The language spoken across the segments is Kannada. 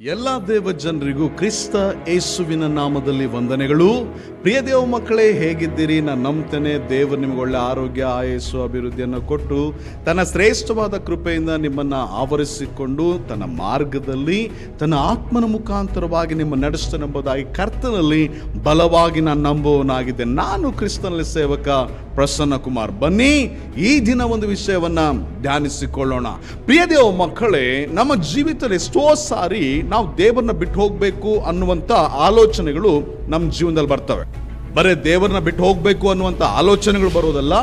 ಎಲ್ಲ ದೇವ ಜನರಿಗೂ ಕ್ರಿಸ್ತ ಯೇಸುವಿನ ನಾಮದಲ್ಲಿ ವಂದನೆಗಳು. ಪ್ರಿಯ ದೇವ ಮಕ್ಕಳೇ, ಹೇಗಿದ್ದೀರಿ? ನಾನು ನಂಬ್ತೇನೆ. ದೇವರು ನಿಮಗೆ ಒಳ್ಳೆ ಆರೋಗ್ಯ, ಆಯಸ್ಸು, ಅಭಿವೃದ್ಧಿಯನ್ನು ಕೊಟ್ಟು ತನ್ನ ಶ್ರೇಷ್ಠವಾದ ಕೃಪೆಯಿಂದ ನಿಮ್ಮನ್ನು ಆವರಿಸಿಕೊಂಡು ತನ್ನ ಮಾರ್ಗದಲ್ಲಿ, ತನ್ನ ಆತ್ಮನ ಮುಖಾಂತರವಾಗಿ ನಿಮ್ಮ ನಡೆಸ್ತಾನೆಂಬುದಾಗಿ ಕರ್ತನಲ್ಲಿ ಬಲವಾಗಿ ನಾನು ನಂಬುವವನಾಗಿದ್ದೆ ನಾನು ಕ್ರಿಸ್ತನಲ್ಲಿ ಸೇವಕ ಪ್ರಸನ್ನ ಕುಮಾರ್, ಬನ್ನಿ ಈ ದಿನ ಒಂದು ವಿಷಯವನ್ನು ಧ್ಯಾನಿಸಿಕೊಳ್ಳೋಣ. ಪ್ರಿಯ ದೇವ ಮಕ್ಕಳೇ, ನಮ್ಮ ಜೀವಿತದಲ್ಲಿ ಎಷ್ಟೋ ಸಾರಿ ನಾವು ದೇವರನ್ನ ಬಿಟ್ಟು ಹೋಗಬೇಕು ಅನ್ನುವಂಥ ಆಲೋಚನೆಗಳು ನಮ್ಮ ಜೀವನದಲ್ಲಿ ಬರ್ತವೆ. ಬರೇ ದೇವರನ್ನ ಬಿಟ್ಟು ಹೋಗಬೇಕು ಅನ್ನುವಂಥ ಆಲೋಚನೆಗಳು ಬರೋದಲ್ಲ,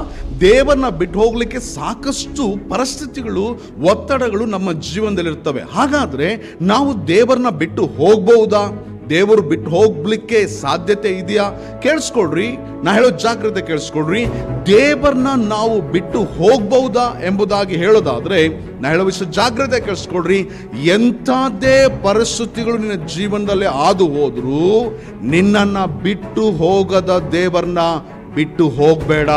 ದೇವರನ್ನ ಬಿಟ್ಟು ಹೋಗಲಿಕ್ಕೆ ಸಾಕಷ್ಟು ಪರಿಸ್ಥಿತಿಗಳು, ಒತ್ತಡಗಳು ನಮ್ಮ ಜೀವನದಲ್ಲಿರ್ತವೆ. ಹಾಗಾದರೆ ನಾವು ದೇವರನ್ನ ಬಿಟ್ಟು ಹೋಗ್ಬಹುದಾ? ದೇವರು ಬಿಟ್ಟು ಹೋಗ್ಲಿಕ್ಕೆ ಸಾಧ್ಯತೆ ಇದೆಯಾ? ಕೇಳಿಸ್ಕೊಡ್ರಿ. ನಾ ಹೇಳೋ ಜಾಗ್ರತೆ ಕೇಳಿಸ್ಕೊಡ್ರಿ. ದೇವರನ್ನ ನಾವು ಬಿಟ್ಟು ಹೋಗ್ಬಹುದಾ ಎಂಬುದಾಗಿ ಹೇಳೋದಾದ್ರೆ, ನಾ ಹೇಳೋ ವಿಷಯ ಜಾಗ್ರತೆ ಕೇಳಿಸ್ಕೊಡ್ರಿ. ಎಂಥದ್ದೇ ಪರಿಸ್ಥಿತಿಗಳು ನಿನ್ನ ಜೀವನದಲ್ಲಿ ಹಾದು ಹೋದ್ರೂ, ನಿನ್ನನ್ನ ಬಿಟ್ಟು ಹೋಗದ ದೇವರನ್ನ ಬಿಟ್ಟು ಹೋಗಬೇಡ.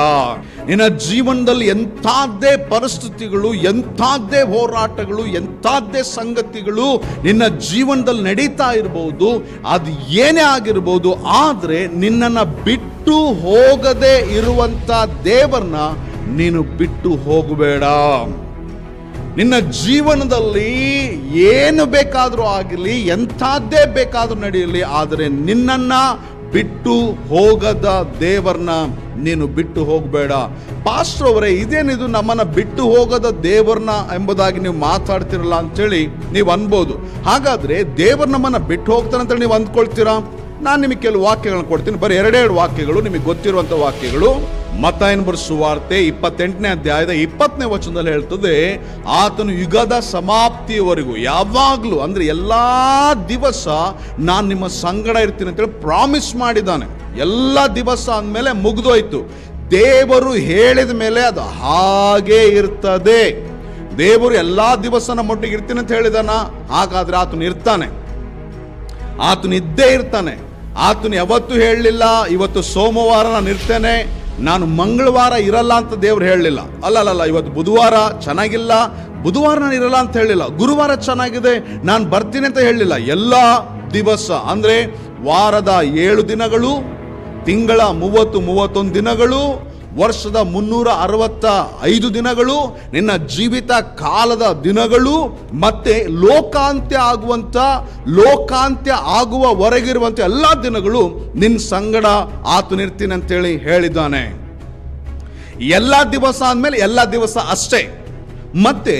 ನಿನ್ನ ಜೀವನದಲ್ಲಿ ಎಂಥದ್ದೇ ಪರಿಸ್ಥಿತಿಗಳು ಎಂಥದ್ದೇ ಹೋರಾಟಗಳು ಎಂಥದ್ದೇ ಸಂಗತಿಗಳು ನಿನ್ನ ಜೀವನದಲ್ಲಿ ನಡೀತಾ ಇರಬಹುದು ಅದು ಏನೇ ಆಗಿರ್ಬೋದು, ಆದರೆ ನಿನ್ನನ್ನು ಬಿಟ್ಟು ಹೋಗದೆ ಇರುವಂಥ ದೇವರನ್ನ ನೀನು ಬಿಟ್ಟು ಹೋಗಬೇಡ. ನಿನ್ನ ಜೀವನದಲ್ಲಿ ಏನು ಬೇಕಾದರೂ ಆಗಲಿ ಎಂಥದ್ದೇ ಬೇಕಾದರೂ ನಡೆಯಲಿ, ಆದರೆ ನಿನ್ನನ್ನ ಬಿಟ್ಟು ಹೋಗದ ದೇವರನ್ನ ನೀನು ಬಿಟ್ಟು ಹೋಗಬೇಡ. ಪಾಸ್ಟರ್ ಅವರೇ, ಇದೇನಿದು ನಮ್ಮನ್ನ ಬಿಟ್ಟು ಹೋಗದ ದೇವರನ್ನ ಎಂಬುದಾಗಿ ನೀವು ಮಾತಾಡ್ತಿರಲ್ಲ ಅಂತೇಳಿ ನೀವು ಅನ್ಬೋದು. ಹಾಗಾದ್ರೆ ದೇವರ ನಮ್ಮನ್ನ ಬಿಟ್ಟು ಹೋಗ್ತಾನೆ ಅಂತೇಳಿ ನೀವು ಅಂದ್ಕೊಳ್ತೀರಾ? ನಾನು ನಿಮಗೆ ಕೆಲವು ವಾಕ್ಯಗಳನ್ನ ಕೊಡ್ತೀನಿ. ಬರೀ ಎರಡೆರಡು ವಾಕ್ಯಗಳು, ನಿಮಗೆ ಗೊತ್ತಿರುವಂಥ ವಾಕ್ಯಗಳು. ಮತಾಯನ ಸುವಾರ್ತೆ ಇಪ್ಪತ್ತೆಂಟನೇ ಅಧ್ಯಾಯದ ಇಪ್ಪತ್ತನೇ ವಚನದಲ್ಲಿ ಹೇಳ್ತದೆ, ಆತನು ಯುಗದ ಸಮಾಪ್ತಿಯವರೆಗೂ ಯಾವಾಗಲೂ, ಅಂದರೆ ಎಲ್ಲ ದಿವಸ ನಾನು ನಿಮ್ಮ ಸಂಗಡ ಇರ್ತೀನಿ ಅಂತೇಳಿ ಪ್ರಾಮಿಸ್ ಮಾಡಿದ್ದಾನೆ. ಎಲ್ಲ ದಿವಸ ಅಂದಮೇಲೆ ಮುಗಿದೋಯ್ತು. ದೇವರು ಹೇಳಿದ ಮೇಲೆ ಅದು ಹಾಗೇ ಇರ್ತದೆ. ದೇವರು ಎಲ್ಲ ದಿವಸನ ಮೊಟ್ಟಿಗೆ ಇರ್ತೀನಿ ಅಂತ ಹೇಳಿದಾನ, ಹಾಗಾದ್ರೆ ಆತನು ಇರ್ತಾನೆ. ಆತನು ಇದ್ದೇ ಇರ್ತಾನೆ. ಆತನು ಯಾವತ್ತೂ ಹೇಳಲಿಲ್ಲ, ಇವತ್ತು ಸೋಮವಾರ ನಾನು ಇರ್ತೇನೆ. ನಾನು ಮಂಗಳವಾರ ಇರಲ್ಲ ಅಂತ ದೇವ್ರು ಹೇಳಲಿಲ್ಲ. ಅಲ್ಲಲ್ಲ ಇವತ್ತು ಬುಧವಾರ ಚೆನ್ನಾಗಿಲ್ಲ. ಬುಧವಾರ ನಾನು ಇರಲ್ಲ ಅಂತ ಹೇಳಿಲ್ಲ ಗುರುವಾರ ಚೆನ್ನಾಗಿದೆ, ನಾನು ಬರ್ತೀನಿ ಅಂತ ಹೇಳಲಿಲ್ಲ. ಎಲ್ಲ ದಿವಸ, ಅಂದರೆ ವಾರದ ಏಳು ದಿನಗಳು, ತಿಂಗಳ ಮೂವತ್ತು, ಮೂವತ್ತೊಂದು ದಿನಗಳು ವರ್ಷದ ಮುನ್ನೂರ ಅರವತ್ತ ಐದು ದಿನಗಳು, ನಿನ್ನ ಜೀವಿತ ಕಾಲದ ದಿನಗಳು, ಮತ್ತೆ ಲೋಕಾಂತ್ಯ ಆಗುವಂಥ ಲೋಕಾಂತ್ಯ ಆಗುವವರೆಗಿರುವಂಥ ಎಲ್ಲ ದಿನಗಳು ನಿನ್ನ ಸಂಗಡ ಆತನಿರ್ತೀನಿ ಅಂತೇಳಿ ಹೇಳಿದ್ದಾನೆ. ಎಲ್ಲ ದಿವಸ ಅಂದಮೇಲೆ ಎಲ್ಲ ದಿವಸ ಅಷ್ಟೇ. ಮತ್ತೆ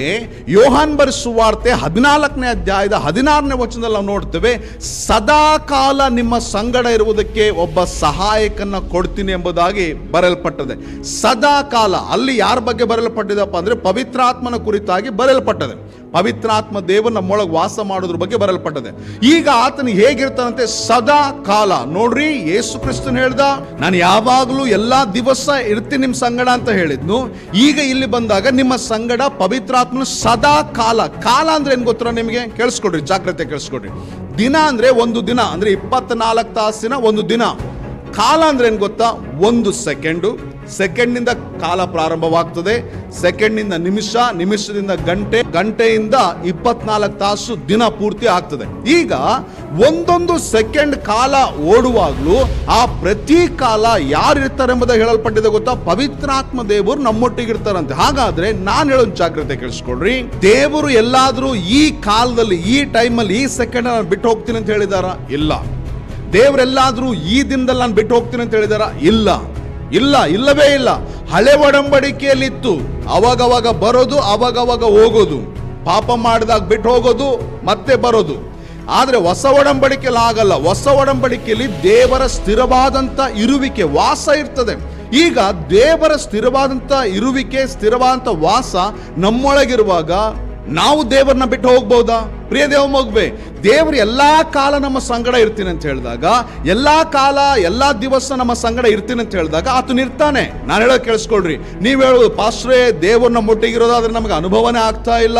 ಯೋಹಾನ್ ಬರ್ ಸುವಾರ್ತೆ ಹದಿನಾಲ್ಕನೇ ಅಧ್ಯಾಯದ ಹದಿನಾರನೇ ವಚನದಲ್ಲಿ ನಾವು ನೋಡ್ತೇವೆ ಸದಾ ಕಾಲ ನಿಮ್ಮ ಸಂಗಡ ಇರುವುದಕ್ಕೆ ಒಬ್ಬ ಸಹಾಯಕನ ಕೊಡ್ತೀನಿ ಎಂಬುದಾಗಿ ಬರೆಯಲ್ಪಟ್ಟದೆ. ಸದಾ ಕಾಲ ಅಲ್ಲಿ ಯಾರ ಬಗ್ಗೆ ಬರೆಯಲ್ಪಟ್ಟಿದಪ್ಪ ಅಂದರೆ ಪವಿತ್ರಾತ್ಮನ ಕುರಿತಾಗಿ ಬರೆಯಲ್ಪಟ್ಟದೆ. ಪವಿತ್ರಾತ್ಮ ದೇವರು ನಮ್ಮೊಳಗೆ ವಾಸ ಮಾಡೋದ್ರ ಬಗ್ಗೆ ಬರಲ್ಪಟ್ಟದೆ. ಈಗ ಆತನು ಹೇಗಿರ್ತಾನಂತೆ? ಸದಾ ಕಾಲ. ನೋಡ್ರಿ, ಯೇಸು ಕ್ರಿಸ್ತನ್ ಹೇಳ್ದ, ನಾನು ಯಾವಾಗಲೂ ಎಲ್ಲಾ ದಿವಸ ಇರ್ತೀನಿ ನಿಮ್ಮ ಸಂಗಡ ಅಂತ ಹೇಳಿದ್ನು. ಈಗ ಇಲ್ಲಿ ಬಂದಾಗ ನಿಮ್ಮ ಸಂಗಡ ಪವಿತ್ರಾತ್ಮನ ಸದಾ ಕಾಲ. ಕಾಲ ಅಂದ್ರೆ ಏನ್ ಗೊತ್ತರ ನಿಮಗೆ? ಕೇಳಿಸ್ಕೊಡ್ರಿ, ಜಾಗ್ರತೆ ಕೇಳಿಸ್ಕೊಡ್ರಿ. ದಿನ ಅಂದ್ರೆ ಒಂದು ದಿನ, ಅಂದ್ರೆ ಇಪ್ಪತ್ನಾಲ್ಕು ತಾಸಿನ ಒಂದು ದಿನ. ಕಾಲ ಅಂದ್ರೆ ಏನ್ ಗೊತ್ತಾ? ಒಂದು ಸೆಕೆಂಡು. ಸೆಕೆಂಡ್ನಿಂದ ಕಾಲ ಪ್ರಾರಂಭವಾಗ್ತದೆ. ಸೆಕೆಂಡ್ನಿಂದ ನಿಮಿಷ, ನಿಮಿಷದಿಂದ ಗಂಟೆ, ಗಂಟೆಯಿಂದ ಇಪ್ಪತ್ನಾಲ್ಕು ತಾಸು ದಿನ ಪೂರ್ತಿ ಆಗ್ತದೆ. ಈಗ ಒಂದೊಂದು ಸೆಕೆಂಡ್ ಕಾಲ ಓಡುವಾಗಲೂ ಆ ಪ್ರತಿ ಕಾಲ ಯಾರು ಇರ್ತಾರೆ ಎಂಬುದಾಗಿ ಹೇಳಲ್ಪಟ್ಟಿದೆ ಗೊತ್ತಾ? ಪವಿತ್ರಾತ್ಮ ದೇವರು ನಮ್ಮೊಟ್ಟಿಗೆ ಇರ್ತಾರಂತೆ ಹಾಗಾದ್ರೆ ನಾನು ಹೇಳೋ ಜಾಗ್ರತೆ ಕೇಳಿಸ್ಕೊಳ್ರಿ. ದೇವರು ಎಲ್ಲಾದ್ರೂ ಈ ಕಾಲದಲ್ಲಿ, ಈ ಟೈಮಲ್ಲಿ ಈ ಸೆಕೆಂಡ್ ನಾನು ಬಿಟ್ಟು ಹೋಗ್ತೀನಿ ಅಂತ ಹೇಳಿದಾರ? ಇಲ್ಲ. ದೇವರೆಲ್ಲಾದ್ರೂ ಈ ದಿನದಲ್ಲಿ ನಾನು ಬಿಟ್ಟು ಹೋಗ್ತೀನಿ ಅಂತ ಹೇಳಿದಾರ? ಇಲ್ಲ. ಇಲ್ಲ, ಇಲ್ಲವೇ ಇಲ್ಲ. ಹಳೆ ಒಡಂಬಡಿಕೆಯಲ್ಲಿತ್ತು. ಅವಾಗವಾಗ ಬರೋದು, ಅವಾಗವಾಗ ಹೋಗೋದು. ಪಾಪ ಮಾಡಿದಾಗ ಬಿಟ್ಟು ಹೋಗೋದು, ಮತ್ತೆ ಬರೋದು. ಆದರೆ ಹೊಸ ಒಡಂಬಡಿಕೆಯಲ್ಲಿ ಆಗಲ್ಲ ಹೊಸ ಒಡಂಬಡಿಕೆಯಲ್ಲಿ ದೇವರ ಸ್ಥಿರವಾದಂತ ಇರುವಿಕೆ ವಾಸ ಇರ್ತದೆ. ಈಗ ದೇವರ ಸ್ಥಿರವಾದಂತ ಇರುವಿಕೆ, ಸ್ಥಿರವಾದಂತ ವಾಸ ನಮ್ಮೊಳಗಿರುವಾಗ ನಾವು ದೇವರನ್ನ ಬಿಟ್ಟು ಹೋಗ್ಬಹುದಾ ಪ್ರಿಯ ದೇವ ಮಗುವೆ, ದೇವರು ಎಲ್ಲಾ ಕಾಲ ನಮ್ಮ ಸಂಗಡ ಇರ್ತೀನಿ ಅಂತ ಹೇಳಿದಾಗ, ಎಲ್ಲಾ ಕಾಲ, ಎಲ್ಲಾ ದಿವಸ ನಮ್ಮ ಸಂಗಡ ಇರ್ತೀನಿ ಅಂತ ಹೇಳಿದಾಗ ಆತನು ಇರ್ತಾನೆ. ನಾನು ಹೇಳೋದು ಕೇಳಿಸ್ಕೊಳ್ರಿ. ನೀವು ಹೇಳೋದು, ಪಾಸ್ಟ್ರೇ, ದೇವ್ರನ್ನ ಮುಟ್ಟಿಗಿರೋದಾದ್ರೆ ನಮಗೆ ಅನುಭವನೇ ಆಗ್ತಾ ಇಲ್ಲ.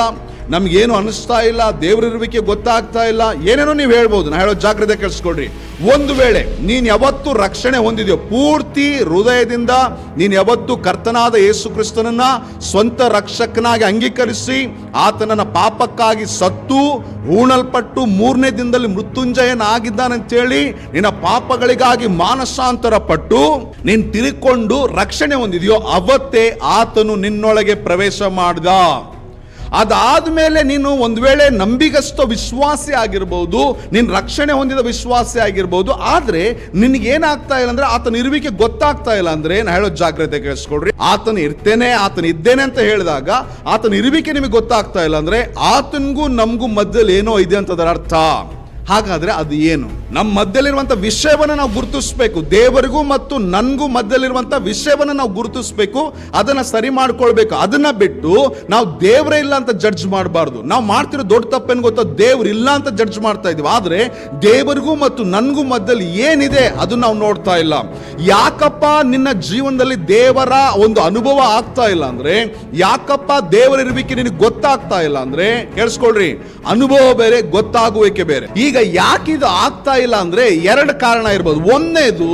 ನಮ್ಗೇನು ಅನಿಸ್ತಾ ಇಲ್ಲ ದೇವರಿರುವಿಕೆ ಗೊತ್ತಾಗ್ತಾ ಇಲ್ಲ, ಏನೇನೋ ನೀವು ಹೇಳ್ಬೋದು. ನಾ ಹೇಳೋ ಜಾಗ್ರತೆ ಕೇಳಿಸ್ಕೊಡ್ರಿ. ಒಂದು ವೇಳೆ ನೀನು ಯಾವತ್ತು ರಕ್ಷಣೆ ಹೊಂದಿದೆಯೋ, ಪೂರ್ತಿ ಹೃದಯದಿಂದ ನೀನು ಯಾವತ್ತು ಕರ್ತನಾದ ಯೇಸು ಕ್ರಿಸ್ತನನ್ನ ಸ್ವಂತ ರಕ್ಷಕನಾಗಿ ಅಂಗೀಕರಿಸಿ, ಆತನನ್ನ ಪಾಪಕ್ಕಾಗಿ ಸತ್ತು, ಹೂಣಲ್ಪಟ್ಟು ಮೂರನೇ ದಿನದಲ್ಲಿ ಮೃತ್ಯುಂಜಯನಾಗಿದ್ದಾನಂತೇಳಿ ನಿನ್ನ ಪಾಪಗಳಿಗಾಗಿ ಮಾನಸಾಂತರ ಪಟ್ಟು ನೀನು ತಿರುಕೊಂಡು ರಕ್ಷಣೆ ಹೊಂದಿದೆಯೋ, ಅವತ್ತೇ ಆತನು ನಿನ್ನೊಳಗೆ ಪ್ರವೇಶ ಮಾಡ್ದ. ಅದಾದ್ಮೇಲೆ ನೀನು ಒಂದು ವೇಳೆ ನಂಬಿಗಸ್ತ ವಿಶ್ವಾಸಿ ಆಗಿರ್ಬೋದು ನಿನ್ನ ರಕ್ಷಣೆ ಹೊಂದಿದ ವಿಶ್ವಾಸಿ ಆಗಿರ್ಬೋದು, ಆದರೆ ನಿನಗೇನಾಗ್ತಾ ಇಲ್ಲ ಅಂದರೆ ಆತನ ಇರುವಿಕೆ ಗೊತ್ತಾಗ್ತಾ ಇಲ್ಲ ಅಂದರೆ ನಾನು ಹೇಳೋ ಜಾಗ್ರತೆ ಕೇಳಿಸ್ಕೊಡ್ರಿ ಆತನ ಇರ್ತೇನೆ, ಆತನ ಇದ್ದೇನೆ ಅಂತ ಹೇಳಿದಾಗ ಆತನ ಇರುವಿಕೆ ನಿಮಗೆ ಗೊತ್ತಾಗ್ತಾ ಇಲ್ಲ ಅಂದರೆ ಆತನಿಗೂ ನಮಗೂ ಮಧ್ಯದಲ್ಲಿ ಏನೋ ಇದೆ ಅಂತದರ ಅರ್ಥ. ಹಾಗಾದರೆ ಅದು ಏನು? ನಮ್ಮ ಮಧ್ಯದಲ್ಲಿರುವಂಥ ವಿಷಯವನ್ನ ನಾವು ಗುರುತಿಸ್ಬೇಕು. ದೇವರಿಗೂ ಮತ್ತು ನನಗೂ ಮಧ್ಯದಲ್ಲಿರುವಂಥ ವಿಷಯವನ್ನ ನಾವು ಗುರುತಿಸ್ಬೇಕು, ಅದನ್ನ ಸರಿ ಮಾಡ್ಕೊಳ್ಬೇಕು. ಅದನ್ನ ಬಿಟ್ಟು ನಾವು ದೇವರೇ ಇಲ್ಲ ಅಂತ ಜಡ್ಜ್ ಮಾಡಬಾರ್ದು. ನಾವು ಮಾಡ್ತಿರೋ ದೊಡ್ಡ ತಪ್ಪೇನು ಗೊತ್ತಾ? ದೇವ್ರು ಇಲ್ಲ ಅಂತ ಜಡ್ಜ್ ಮಾಡ್ತಾ ಇದ್ದೀವಿ. ಆದ್ರೆ ದೇವರಿಗೂ ಮತ್ತು ನನಗೂ ಮಧ್ಯದಲ್ಲಿ ಏನಿದೆ ಅದು ನಾವು ನೋಡ್ತಾ ಇಲ್ಲ. ಯಾಕಪ್ಪ ನಿನ್ನ ಜೀವನದಲ್ಲಿ ದೇವರ ಒಂದು ಅನುಭವ ಆಗ್ತಾ ಇಲ್ಲ ಅಂದರೆ, ಯಾಕಪ್ಪ ದೇವರಿರುವಿಕೆ ನಿನಗೆ ಗೊತ್ತಾಗ್ತಾ ಇಲ್ಲ ಅಂದರೆ, ಕೇಳಿಸ್ಕೊಳ್ರಿ. ಅನುಭವ ಬೇರೆ, ಗೊತ್ತಾಗುವಿಕೆ ಬೇರೆ. ಈಗ ಯಾಕಿದು ಆಗ್ತಾ ಇಲ್ಲ ಅಂದ್ರೆ ಎರಡು ಕಾರಣ ಇರ್ಬೋದು. ಒಂದನೇದು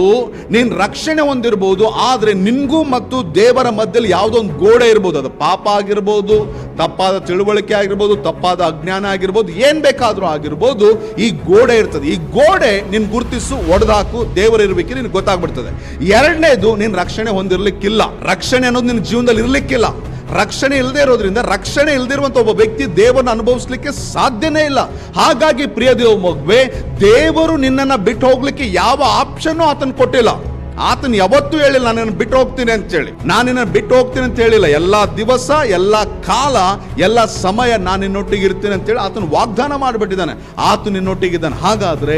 ನೀನ್ ರಕ್ಷಣೆ ಹೊಂದಿರ್ಬೋದು, ಆದ್ರೆ ನಿನ್ಗೂ ಮತ್ತು ದೇವರ ಮಧ್ಯದಲ್ಲಿ ಯಾವುದೋ ಒಂದು ಗೋಡೆ ಇರ್ಬೋದು. ಅದು ಪಾಪ ಆಗಿರ್ಬೋದು, ತಪ್ಪಾದ ತಿಳುವಳಿಕೆ ಆಗಿರ್ಬೋದು, ತಪ್ಪಾದ ಅಜ್ಞಾನ ಆಗಿರ್ಬೋದು, ಏನ್ ಬೇಕಾದ್ರೂ ಆಗಿರ್ಬೋದು, ಈ ಗೋಡೆ ಇರ್ತದೆ. ಈ ಗೋಡೆ ನಿನ್ ಗುರುತಿಸು, ಒಡೆದಾಕು, ದೇವರ ಇರ್ಬೇಕು ನಿನ್ಗೆ ಗೊತ್ತಾಗ್ಬಿಡ್ತದೆ. ಎರಡನೇದು, ನೀನ್ ರಕ್ಷಣೆ ಹೊಂದಿರ್ಲಿಕ್ಕಿಲ್ಲ. ರಕ್ಷಣೆ ಅನ್ನೋದು ನಿನ್ನ ಜೀವನದಲ್ಲಿ ಇರ್ಲಿಕ್ಕಿಲ್ಲ. ರಕ್ಷಣೆ ಇಲ್ಲದೆ ಇರೋದ್ರಿಂದ ರಕ್ಷಣೆ ಇಲ್ಲದಿರುವಂತ ಒಬ್ಬ ವ್ಯಕ್ತಿ ದೇವರನ್ನು ಅನುಭವಿಸ್ಲಿಕ್ಕೆ ಸಾಧ್ಯನೇ ಇಲ್ಲ. ಹಾಗಾಗಿ ಪ್ರಿಯ ದೇವ ಮಗುವೆ ದೇವರು ನಿನ್ನನ್ನ ಬಿಟ್ಟು ಹೋಗ್ಲಿಕ್ಕೆ ಯಾವ ಆಪ್ಷನ್ನು ಆತನ ಕೊಟ್ಟಿಲ್ಲ. ಆತನ ಯಾವತ್ತೂ ಹೇಳಿಲ್ಲ, ನಾನು ಬಿಟ್ಟು ಹೋಗ್ತೀನಿ ಅಂತ ಹೇಳಿ. ನಾನು ನಿನ್ನ ಬಿಟ್ಟು ಹೋಗ್ತೀನಿ ಅಂತ ಹೇಳಿಲ್ಲ. ಎಲ್ಲಾ ದಿವಸ, ಎಲ್ಲಾ ಕಾಲ, ಎಲ್ಲ ಸಮಯ ನಾನು ನಿನ್ನೊಟ್ಟಿಗೆ ಇರ್ತೀನಿ ಅಂತ ಹೇಳಿ ಆತನ ವಾಗ್ದಾನ ಮಾಡಿಬಿಟ್ಟಿದ್ದಾನೆ. ಆತ ನಿನ್ನೊಟ್ಟಿಗಿದ್ದಾನೆ. ಹಾಗಾದ್ರೆ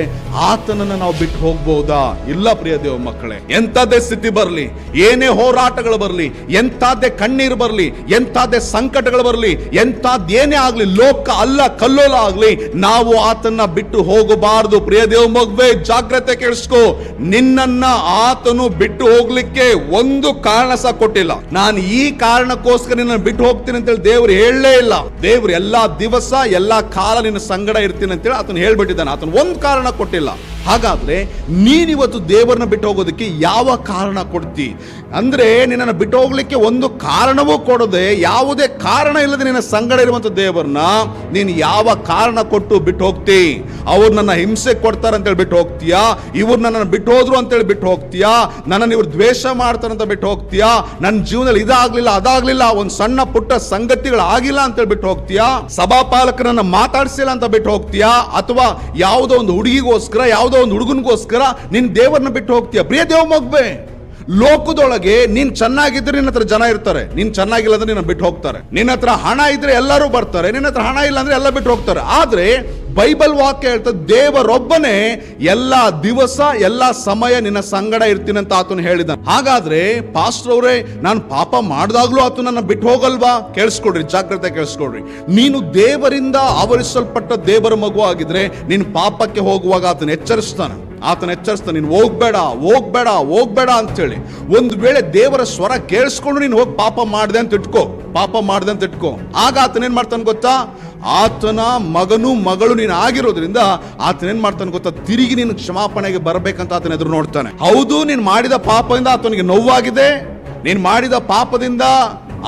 ಆತನನ್ನ ನಾವು ಬಿಟ್ಟು ಹೋಗ್ಬಹುದಾ ಇಲ್ಲ ಪ್ರಿಯ ದೇವ ಮಕ್ಕಳೇ, ಎಂಥದ್ದೇ ಸ್ಥಿತಿ ಬರಲಿ, ಏನೇ ಹೋರಾಟಗಳು ಬರಲಿ, ಎಂಥದ್ದೇ ಕಣ್ಣೀರು ಬರಲಿ, ಎಂಥದ್ದೇ ಸಂಕಟಗಳು ಬರಲಿ ಎಂಥದ್ದೇನೇ ಆಗಲಿ, ಲೋಕ ಅಲ್ಲ, ಕಲ್ಲೋಲ ಆಗಲಿ, ನಾವು ಆತನ ಬಿಟ್ಟು ಹೋಗಬಾರದು. ಪ್ರಿಯ ದೇವ ಮಗುವೆ, ಜಾಗ್ರತೆ ಕೇಳಿಸ್ಕೋ. ನಿನ್ನನ್ನ ಆತನು ಬಿಟ್ಟು ಹೋಗ್ಲಿಕ್ಕೆ ಒಂದು ಕಾರಣ ಸಹ ಕೊಟ್ಟಿಲ್ಲ. ನಾನು ಈ ಕಾರಣಕ್ಕೋಸ್ಕರ ನಿನ್ನ ಬಿಟ್ಟು ಹೋಗ್ತೀನಿ ಅಂತೇಳಿ ದೇವ್ರು ಹೇಳಲೇ ಇಲ್ಲ. ದೇವ್ರು ಎಲ್ಲಾ ದಿವಸ, ಎಲ್ಲಾ ಕಾಲ ನಿನ್ನ ಸಂಗಡ ಇರ್ತೀನಿ ಅಂತೇಳಿ ಆತನು ಹೇಳ್ಬಿಟ್ಟಿದ್ದಾನೆ. ಆತನು ಒಂದು ಕಾರಣ ಕೊಟ್ಟಿಲ್ಲ. ಹಾಗಾದ್ರೆ ನೀನಿವತ್ತು ದೇವರನ್ನ ಬಿಟ್ಟು ಹೋಗೋದಕ್ಕೆ ಯಾವ ಕಾರಣ ಕೊಡ್ತಿ? ಅಂದ್ರೆ ನಿನ್ನನ್ನು ಬಿಟ್ಟು ಹೋಗ್ಲಿಕ್ಕೆ ಒಂದು ಕಾರಣವೂ ಕೊಡದೆ, ಯಾವುದೇ ಕಾರಣ ಇಲ್ಲದೆ ನಿನ್ನ ಸಂಗಡ ಇರುವಂತ ದೇವರನ್ನ ನೀನು ಯಾವ ಕಾರಣ ಕೊಟ್ಟು ಬಿಟ್ಟು ಹೋಗ್ತಿ? ಅವ್ರು ನನ್ನ ಹಿಂಸೆ ಕೊಡ್ತಾರಂತೇಳಿ ಬಿಟ್ಟು ಹೋಗ್ತೀಯಾ? ಇವ್ರು ನನ್ನನ್ನು ಬಿಟ್ಟು ಹೋದ್ರು ಅಂತೇಳಿ ಬಿಟ್ಟು ಹೋಗ್ತೀಯಾ? ನನ್ನನ್ನು ಇವ್ರು ದ್ವೇಷ ಮಾಡ್ತಾರೆ ಅಂತ ಬಿಟ್ಟು ಹೋಗ್ತೀಯಾ? ನನ್ನ ಜೀವನದಲ್ಲಿ ಇದಾಗ್ಲಿಲ್ಲ, ಅದಾಗ್ಲಿಲ್ಲ, ಒಂದು ಸಣ್ಣ ಪುಟ್ಟ ಸಂಗತಿಗಳು ಆಗಿಲ್ಲ ಅಂತೇಳಿ ಬಿಟ್ಟು ಹೋಗ್ತೀಯಾ? ಸಭಾಪಾಲಕರನ್ನ ಮಾತಾಡ್ಸಿಲ್ಲ ಅಂತ ಬಿಟ್ಟು ಹೋಗ್ತೀಯಾ? ಅಥವಾ ಯಾವುದೋ ಒಂದು ಹುಡುಗಿಗೋಸ್ಕರ, ಯಾವುದೋ ಒಂದು ಹುಡುಗನಿಗೋಸ್ಕರ ನಿನ್ ದೇವರನ್ನ ಬಿಟ್ಟು ಹೋಗ್ತೀಯಾ? ಪ್ರಿಯ ದೇವ ಮಗ್ಬೆ ಲೋಕದೊಳಗೆ ನೀನ್ ಚೆನ್ನಾಗಿದ್ರೆ ನಿನ್ನ ಹತ್ರ ಜನ ಇರ್ತಾರೆ. ನೀನ್ ಚೆನ್ನಾಗಿಲ್ಲ ಅಂದ್ರೆ ನಿನ್ನ ಬಿಟ್ಟು ಹೋಗ್ತಾರೆ. ನಿನ್ನ ಹತ್ರ ಹಣ ಇದ್ರೆ ಎಲ್ಲರೂ ಬರ್ತಾರೆ. ನಿನ್ನ ಹತ್ರ ಹಣ ಇಲ್ಲ ಅಂದ್ರೆ ಎಲ್ಲ ಬಿಟ್ಟು ಹೋಗ್ತಾರೆ. ಆದ್ರೆ ಬೈಬಲ್ ವಾಕ್ಯ ಹೇಳ್ತದೆ, ದೇವರೊಬ್ಬನೇ ಎಲ್ಲ ದಿವಸ, ಎಲ್ಲ ಸಮಯ ನಿನ್ನ ಸಂಗಡ ಇರ್ತೀನಿ ಅಂತ ಆತನು ಹೇಳಿದ ಹಾಗಾದ್ರೆ ಪಾಸ್ಟರ್ ಅವರೇ, ನಾನು ಪಾಪ ಮಾಡಿದಾಗ್ಲೂ ಆತ ನನ್ನ ಬಿಟ್ಟು ಹೋಗಲ್ವಾ? ಕೇಳಿಸ್ಕೊಡ್ರಿ, ಜಾಗ್ರತೆ ಕೇಳಿಸ್ಕೊಡ್ರಿ. ನೀನು ದೇವರಿಂದ ಆವರಿಸಲ್ಪಟ್ಟ ದೇವರ ಮಗು ಆಗಿದ್ರೆ, ನೀನು ಪಾಪಕ್ಕೆ ಹೋಗುವಾಗ ಆತನ ಎಚ್ಚರಿಸ್ತಾನೆ. ಆತನ ಎಚ್ಚರಿಸ್ತಾನೆ, ನೀನು ಹೋಗ್ಬೇಡ ಹೋಗ್ಬೇಡ ಹೋಗ್ಬೇಡ ಅಂತೇಳಿ. ಒಂದು ವೇಳೆ ದೇವರ ಸ್ವರ ಕೇಳಿಸ್ಕೊಂಡು ನೀನು ಹೋಗಿ ಪಾಪ ಮಾಡಿದೆ ಅಂತ ಇಟ್ಕೋ, ಪಾಪ ಮಾಡಿದೆ ಅಂತ ಇಟ್ಕೋ. ಆಗ ಆತನೇನು ಮಾಡ್ತಾನೆ ಗೊತ್ತಾ? ಆತನ ಮಗನು ಮಗಳು ನೀನು ಆಗಿರೋದ್ರಿಂದ ಆತನೇನು ಮಾಡ್ತಾನೆ ಗೊತ್ತಾ? ತಿರುಗಿ ನಿನ್ನ ಕ್ಷಮಾಪಣೆಗೆ ಬರಬೇಕಂತ ಆತನ ಎದುರು ನೋಡ್ತಾನೆ. ಹೌದು, ನೀನು ಮಾಡಿದ ಪಾಪದಿಂದ ಆತನಿಗೆ ನೋವಾಗಿದೆ. ನೀನು ಮಾಡಿದ ಪಾಪದಿಂದ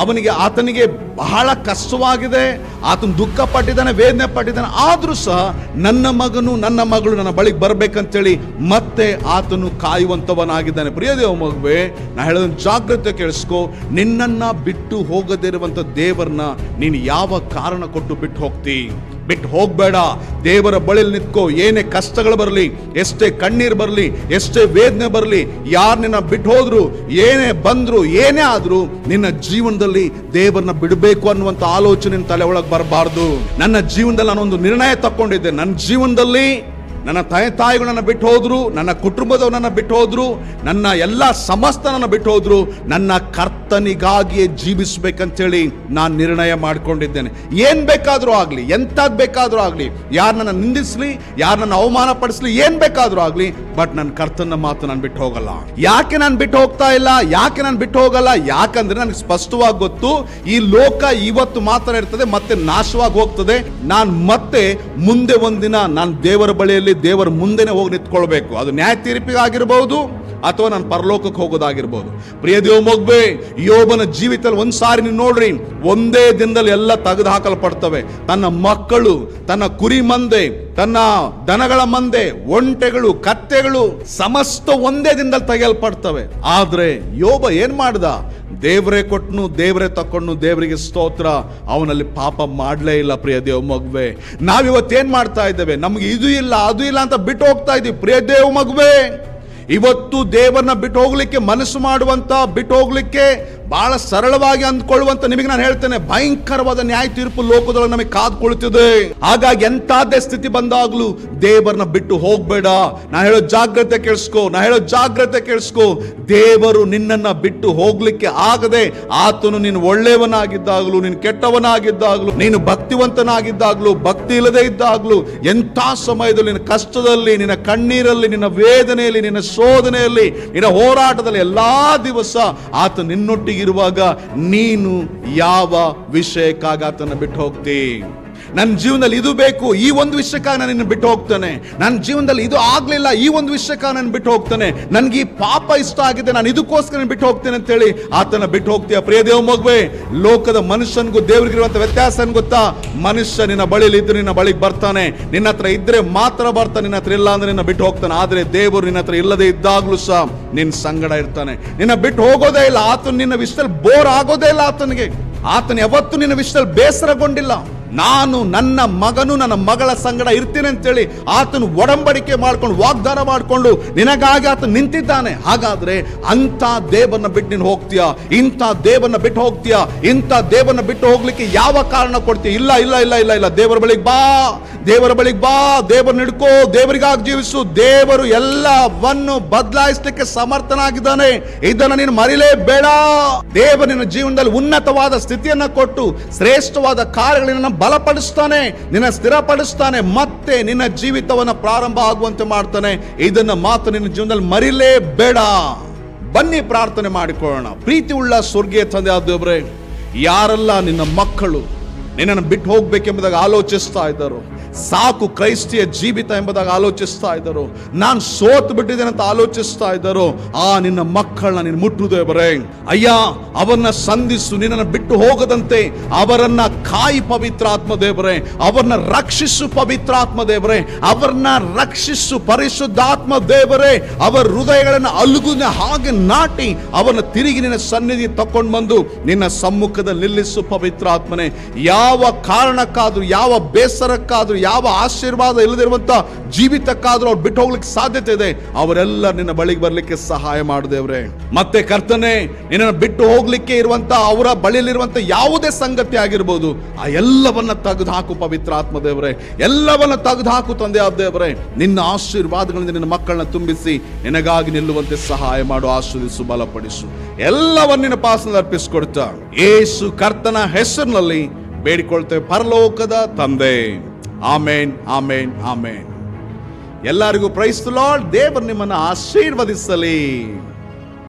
ಅವನಿಗೆ, ಆತನಿಗೆ ಬಹಳ ಕಷ್ಟವಾಗಿದೆ. ಆತನ ದುಃಖ ಪಟ್ಟಿದ್ದಾನೆ ವೇದನೆ ಪಟ್ಟಿದ್ದಾನೆ ಆದರೂ ಸಹ ನನ್ನ ಮಗನು ನನ್ನ ಮಗಳು ನನ್ನ ಬಳಿಗೆ ಬರಬೇಕಂತೇಳಿ ಮತ್ತೆ ಆತನು ಕಾಯುವಂಥವನಾಗಿದ್ದಾನೆ. ಪ್ರಿಯ ದೇವ ಮಗುವೆ, ನಾ ಹೇಳೋದು ಜಾಗ್ರತೆ ಕೇಳಿಸ್ಕೊ. ನಿನ್ನನ್ನ ಬಿಟ್ಟು ಹೋಗದಿರುವಂಥ ದೇವರನ್ನ ನೀನು ಯಾವ ಕಾರಣ ಕೊಟ್ಟು ಬಿಟ್ಟು ಹೋಗ್ತಿ? ಬಿಟ್ಟು ಹೋಗ್ಬೇಡ. ದೇವರ ಬಳಿಯಲ್ಲಿ ನಿಂತ್ಕೋ. ಏನೇ ಕಷ್ಟಗಳು ಬರಲಿ, ಎಷ್ಟೇ ಕಣ್ಣೀರು ಬರಲಿ, ಎಷ್ಟೇ ವೇದನೆ ಬರಲಿ, ಯಾರು ನಿನ್ನ ಬಿಟ್ಟು ಹೋದ್ರು, ಏನೇ ಬಂದ್ರು, ಏನೇ ಆದ್ರೂ ನಿನ್ನ ಜೀವನದಲ್ಲಿ ದೇವರನ್ನ ಬಿಡಬೇಕು. ಅನ್ನುವಂತ ಆಲೋಚನೆ ತಲೆ ಒಳಗೆ ಬರಬಾರ್ದು. ನನ್ನ ಜೀವನದಲ್ಲಿ ನಾನೊಂದು ನಿರ್ಣಯ ತಕ್ಕೊಂಡಿದ್ದೆ. ನನ್ನ ಜೀವನದಲ್ಲಿ ನನ್ನ ತಂದೆ ತಾಯಿಗಳು ನನ್ನ ಬಿಟ್ಟು ಹೋದ್ರು, ನನ್ನ ಕುಟುಂಬದವನನ್ನ ಬಿಟ್ಟು ಹೋದ್ರು, ನನ್ನ ಎಲ್ಲ ಸಮಸ್ತ ನನ್ನ ಬಿಟ್ಟು ಹೋದ್ರು, ನನ್ನ ಕರ್ತನಿಗಾಗಿಯೇ ಜೀವಿಸ್ಬೇಕಂತೇಳಿ ನಾನು ನಿರ್ಣಯ ಮಾಡಿಕೊಂಡಿದ್ದೇನೆ. ಏನು ಬೇಕಾದರೂ ಆಗಲಿ ಎಂಥದ್ದು ಬೇಕಾದರೂ ಆಗಲಿ, ಯಾರು ನನ್ನ ನಿಂದಿಸಲಿ, ಯಾರು ನನ್ನ ಅವಮಾನ ಪಡಿಸಲಿ ಏನು ಬೇಕಾದರೂ ಆಗಲಿ, ಬಟ್ ನನ್ನ ಕರ್ತನ ಮಾತು ನಾನು ಬಿಟ್ಟು ಹೋಗಲ್ಲ. ಯಾಕೆ ನಾನು ಬಿಟ್ಟು ಹೋಗ್ತಾ ಇಲ್ಲ, ಯಾಕೆ ನಾನು ಬಿಟ್ಟು ಹೋಗಲ್ಲ, ಯಾಕಂದ್ರೆ ನನಗೆ ಸ್ಪಷ್ಟವಾಗಿ ಗೊತ್ತು, ಈ ಲೋಕ ಇವತ್ತು ಮಾತ್ರ ಇರ್ತದೆ, ಮತ್ತೆ ನಾಶವಾಗಿ ಹೋಗ್ತದೆ. ನಾನು ಮತ್ತೆ ಮುಂದೆ ಒಂದಿನ ನಾನು ದೇವರ ಬಳಿಯಲ್ಲಿ ದೇವರ ಮುಂದೆನೆ ಹೋಗಿ ನಿಂತ್ಕೊಳ್ಬೇಕು. ಅದು ನ್ಯಾಯ ತೀರ್ಪಿಗಾಗಿರ್ಬಹುದು ಅಥವಾ ನಾನು ಪರಲೋಕಕ್ಕೆ ಹೋಗೋದಾಗಿರ್ಬೋದು. ಪ್ರಿಯ ದೇವ ಮಗ್ಬೆ, ಯೋಬನ ಜೀವಿತದಲ್ಲಿ ಒಂದು ಸಾರಿ ನೀವು ನೋಡ್ರಿ, ಒಂದೇ ದಿನದಲ್ಲಿ ಎಲ್ಲ ತೆಗೆದು ಹಾಕಲ್ಪಡ್ತವೆ ತನ್ನ ಮಕ್ಕಳು, ತನ್ನ ಕುರಿ ಮಂದೆ, ತನ್ನ ದನಗಳ ಮಂದೆ, ಒಂಟೆಗಳು, ಕತ್ತೆಗಳು, ಸಮಸ್ತ ಒಂದೇ ದಿನದಲ್ಲಿ ತೆಗೆಯಲ್ಪಡ್ತವೆ. ಆದ್ರೆ ಯೋಬ ಏನ್ ಮಾಡ್ದ? ದೇವರೇ ಕೊಟ್ನು, ದೇವರೇ ತಕೊಂಡು ದೇವರಿಗೆ ಸ್ತೋತ್ರ. ಅವನಲ್ಲಿ ಪಾಪ ಮಾಡಲೇ ಇಲ್ಲ ಪ್ರಿಯ ದೇವ ಮಗುವೆ ನಾವಿವತ್ತೇನ್ ಮಾಡ್ತಾ ಇದ್ದೇವೆ? ನಮ್ಗೆ ಇದು ಇಲ್ಲ, ಅದು ಇಲ್ಲ ಅಂತ ಬಿಟ್ಟು ಹೋಗ್ತಾ ಇದೀವಿ. ಪ್ರಿಯ ದೇವ ಮಗುವೆ ಇವತ್ತು ದೇವರನ್ನ ಬಿಟ್ಟು ಹೋಗ್ಲಿಕ್ಕೆ ಮನಸ್ಸು ಮಾಡುವಂತ ಬಿಟ್ಟು ಹೋಗ್ಲಿಕ್ಕೆ ಬಹಳ ಸರಳವಾಗಿ ಅಂದ್ಕೊಳ್ಳುವಂತ ನಿಮಗೆ ನಾನು ಹೇಳ್ತೇನೆ, ಭಯಂಕರವಾದ ನ್ಯಾಯ ತೀರ್ಪು ಲೋಕದೊಳಗೆ ನಮಗೆ ಕಾದು ಹಾಗಾಗಿ ಎಂತಾದೇ ಸ್ಥಿತಿ ಬಂದಾಗ್ಲೂ ದೇವರನ್ನ ಬಿಟ್ಟು ಹೋಗ್ಬೇಡ. ನಾ ಹೇಳೋ ಜಾಗ್ರತೆ ಕೇಳಿಸ್ಕೋ ನಾ ಹೇಳೋ ಜಾಗ್ರತೆ ಕೇಳಿಸ್ಕೋ. ದೇವರು ನಿನ್ನನ್ನ ಬಿಟ್ಟು ಹೋಗ್ಲಿಕ್ಕೆ ಆಗದೆ ಆತನು ನೀನು ಒಳ್ಳೆಯವನಾಗಿದ್ದಾಗ್ಲೂ, ನೀನು ಕೆಟ್ಟವನಾಗಿದ್ದಾಗ್ಲೂ, ನೀನು ಭಕ್ತಿವಂತನಾಗಿದ್ದಾಗ್ಲೂ, ಭಕ್ತಿ ಇಲ್ಲದೆ ಇದ್ದಾಗ್ಲೂ, ಎಂಥ ಸಮಯದಲ್ಲಿ ನಿನ್ನ ಕಷ್ಟದಲ್ಲಿ, ನಿನ್ನ ಕಣ್ಣೀರಲ್ಲಿ, ನಿನ್ನ ವೇದನೆಯಲ್ಲಿ, ನಿನ್ನ ಶೋಧನೆಯಲ್ಲಿ, ನಿನ್ನ ಹೋರಾಟದಲ್ಲಿ ಎಲ್ಲಾ ದಿವಸ ಆತ ನಿನ್ನೊಟ್ಟಿಗಿರುವಾಗ ನೀನು ಯಾವ ವಿಷಯಕ್ಕಾಗಿ ಆತನ ಬಿಟ್ಟು ಹೋಗ್ತಿ? ನನ್ನ ಜೀವನದಲ್ಲಿ ಇದು ಬೇಕು, ಈ ಒಂದು ವಿಷಯಕ್ಕಾಗಿ ನಾನು ನಿನ್ನ ಬಿಟ್ಟು ಹೋಗ್ತಾನೆ. ನನ್ನ ಜೀವನದಲ್ಲಿ ಇದು ಆಗಲಿಲ್ಲ, ಈ ಒಂದು ವಿಷಯಕ್ಕಾಗಿ ನಾನು ಬಿಟ್ಟು ಹೋಗ್ತಾನೆ. ನನಗೆ ಈ ಪಾಪ ಇಷ್ಟ ಆಗಿದೆ, ನಾನು ಇದಕ್ಕೋಸ್ಕರ ಬಿಟ್ಟು ಹೋಗ್ತೇನೆ ಅಂತೇಳಿ ಆತನ ಬಿಟ್ಟು ಹೋಗ್ತೀಯ. ಪ್ರಿಯ ದೇವ ಮಗುವೆ, ಲೋಕದ ಮನುಷ್ಯನಿಗೂ ದೇವರಿಗಿರುವಂತ ವ್ಯತ್ಯಾಸ ಏನು ಗೊತ್ತಾ? ಮನುಷ್ಯ ನಿನ್ನ ಬಳಿಲಿ ಇದ್ದು ನಿನ್ನ ಬಳಿಗೆ ಬರ್ತಾನೆ. ನಿನ್ನ ಹತ್ರ ಇದ್ರೆ ಮಾತ್ರ ಬರ್ತಾನೆ, ನಿನ್ನ ಹತ್ರ ಇಲ್ಲ ಅಂದ್ರೆ ನಿನ್ನ ಬಿಟ್ಟು ಹೋಗ್ತಾನೆ. ಆದ್ರೆ ದೇವರು ನಿನ್ನ ಹತ್ರ ಇಲ್ಲದೆ ಇದ್ದಾಗ್ಲೂ ಸಹ ನಿನ್ನ ಸಂಗಡ ಇರ್ತಾನೆ. ನಿನ್ನ ಬಿಟ್ಟು ಹೋಗೋದೇ ಇಲ್ಲ, ಆತನು ನಿನ್ನ ವಿಷಯದಲ್ಲಿ ಬೋರ್ ಆಗೋದೇ ಇಲ್ಲ ಆತನಿಗೆ. ಆತನ ಯಾವತ್ತು ನಿನ್ನ ವಿಷಯದಲ್ಲಿ ಬೇಸರಗೊಂಡಿಲ್ಲ. ನಾನು ನನ್ನ ಮಗನು ನನ್ನ ಮಗಳ ಸಂಗಡ ಇರ್ತೀನಿ ಅಂತೇಳಿ ಆತನು ಒಡಂಬಡಿಕೆ ಮಾಡ್ಕೊಂಡು, ವಾಗ್ದಾನ ಮಾಡಿಕೊಂಡು ನಿನಗಾಗಿ ಆತ ನಿಂತಿದ್ದಾನೆ. ಹಾಗಾದ್ರೆ ಅಂಥ ದೇವನ್ನ ಬಿಟ್ಟು ನೀನು ಹೋಗ್ತೀಯಾ? ಇಂಥ ದೇವನ್ನ ಬಿಟ್ಟು ಹೋಗ್ತೀಯಾ? ಇಂಥ ದೇವನ್ನ ಬಿಟ್ಟು ಹೋಗ್ಲಿಕ್ಕೆ ಯಾವ ಕಾರಣ ಕೊಡ್ತೀಯ? ಇಲ್ಲ ಇಲ್ಲ ಇಲ್ಲ ಇಲ್ಲ ಇಲ್ಲ, ದೇವರ ಬಳಿಗೆ ಬಾ. ದೇವರ ಬಳಿಗೆ ಬಾ, ದೇವರು ಹಿಡ್ಕೋ ದೇವರಿಗಾಗಿ ಜೀವಿಸು. ದೇವರು ಎಲ್ಲವನ್ನು ಬದಲಾಯಿಸಲಿಕ್ಕೆ ಸಮರ್ಥನಾಗಿದ್ದಾನೆ. ಇದನ್ನು ನೀನು ಮರಿಲೇಬೇಡ. ದೇವರು ನಿನ್ನ ಜೀವನದಲ್ಲಿ ಉನ್ನತವಾದ ಸ್ಥಿತಿಯನ್ನು ಕೊಟ್ಟು, ಶ್ರೇಷ್ಠವಾದ ಕಾರ್ಯಗಳನ್ನು ಬಲಪಡಿಸ್ತಾನೆ, ನಿನ್ನ ಸ್ಥಿರಪಡಿಸ್ತಾನೆ, ಮತ್ತೆ ನಿನ್ನ ಜೀವಿತವನ್ನು ಪ್ರಾರಂಭ ಆಗುವಂತೆ ಮಾಡ್ತಾನೆ. ಇದನ್ನು ಮಾತು ನಿನ್ನ ಜೀವನದಲ್ಲಿ ಮರಿಲೇಬೇಡ. ಬನ್ನಿ ಪ್ರಾರ್ಥನೆ ಮಾಡಿಕೊಳ್ಳೋಣ. ಪ್ರೀತಿ ಉಳ್ಳ ಸ್ವರ್ಗೀಯ ತಂದೆ ಆದವ್ರೆ, ಯಾರೆಲ್ಲ ನಿನ್ನ ಮಕ್ಕಳು ನಿನ್ನನ್ನು ಬಿಟ್ಟು ಹೋಗ್ಬೇಕೆಂಬುದಾಗಿ ಆಲೋಚಿಸ್ತಾ ಇದ್ದರು. ಸಾಕು ಕ್ರೈಸ್ತಿಯ ಜೀವಿತ ಎಂಬುದಾಗಿ ಆಲೋಚಿಸ್ತಾ ಇದ್ದರು. ನಾನು ಸೋತು ಬಿಟ್ಟಿದ್ದೇನೆ ಅಂತ ಆಲೋಚಿಸ್ತಾ ಇದ್ದರು. ಆ, ನಿನ್ನ ಮಕ್ಕಳನ್ನ ನೀನು ಮುಟ್ಟುದೇ ಬರೇ ಅಯ್ಯ ಅವರನ್ನ ಸಂಧಿಸು, ನಿನ್ನನ್ನು ಬಿಟ್ಟು ಹೋಗದಂತೆ ಅವರನ್ನ ಕಾಯಿ ಪವಿತ್ರಾತ್ಮ ದೇವರೇ. ಅವರನ್ನ ರಕ್ಷಿಸು ಪವಿತ್ರಾತ್ಮ ದೇವರೇ. ಅವರನ್ನ ರಕ್ಷಿಸು ಪರಿಶುದ್ಧಾತ್ಮ ದೇವರೇ. ಅವರ ಹೃದಯಗಳನ್ನು ಅಲುಗುನ ಹಾಗೆ ನಾಟಿ ಅವರನ್ನ ತಿರುಗಿ ನಿನ್ನ ಸನ್ನಿಧಿ ತಕೊಂಡು ಬಂದು ನಿನ್ನ ಸಮ್ಮುಖದಲ್ಲಿ ನಿಲ್ಲಿಸು ಪವಿತ್ರಾತ್ಮನೆ. ಯಾವ ಕಾರಣಕ್ಕಾದ್ರೂ, ಯಾವ ಬೇಸರಕ್ಕಾದ್ರೂ, ಯಾವ ಆಶೀರ್ವಾದ ಇಲ್ಲದಿರುವಂಥ ಜೀವಿತಕ್ಕಾದರೂ ಅವ್ರು ಬಿಟ್ಟು ಹೋಗ್ಲಿಕ್ಕೆ ಸಾಧ್ಯತೆ ಇದೆ. ಅವರೆಲ್ಲ ನಿನ್ನ ಬಳಿಗೆ ಬರಲಿಕ್ಕೆ ಸಹಾಯ ಮಾಡಿದೆವ್ರೆ ಮತ್ತೆ ಕರ್ತನೆ, ನಿನ್ನನ್ನು ಬಿಟ್ಟು ಹೋಗ್ಲಿಕ್ಕೆ ಇರುವಂತ ಅವರ ಬಳಿಯಲ್ಲಿರುವಂತ ಯಾವುದೇ ಸಂಗತಿ ಆಗಿರ್ಬೋದು, ಆ ಎಲ್ಲವನ್ನ ತೆಗೆದು ಹಾಕು ಪವಿತ್ರ ದೇವರೇ. ಎಲ್ಲವನ್ನ ತೆಗೆದು ಹಾಕು ತಂದೆ ಆ ದೇವರೇ. ನಿನ್ನ ಆಶೀರ್ವಾದಗಳಿಂದ ನಿನ್ನ ಮಕ್ಕಳನ್ನ ತುಂಬಿಸಿ, ನಿನಗಾಗಿ ನಿಲ್ಲುವಂತೆ ಸಹಾಯ ಮಾಡು ಆಶೀರ್ವಿಸು ಬಲಪಡಿಸು. ಎಲ್ಲವನ್ನ ಅರ್ಪಿಸಿಕೊಡ್ತಾ ಅರ್ಪಿಸ್ಕೊಡ್ತಾ. ಏಸು ಕರ್ತನ ಹೆಸರಿನಲ್ಲಿ ಬೇಡಿಕೊಳ್ತೇವೆ. ಪರಲೋಕದ ತಂದೆ. ಆಮೇನ್ ಆಮೇನ್ ಆಮೇನ್. ಎಲ್ಲರಿಗೂ ಪ್ರೈಸ್ ಲಾರ್ಡ್ ದೇವರು ನಿಮ್ಮನ್ನು ಆಶೀರ್ವದಿಸಲಿ.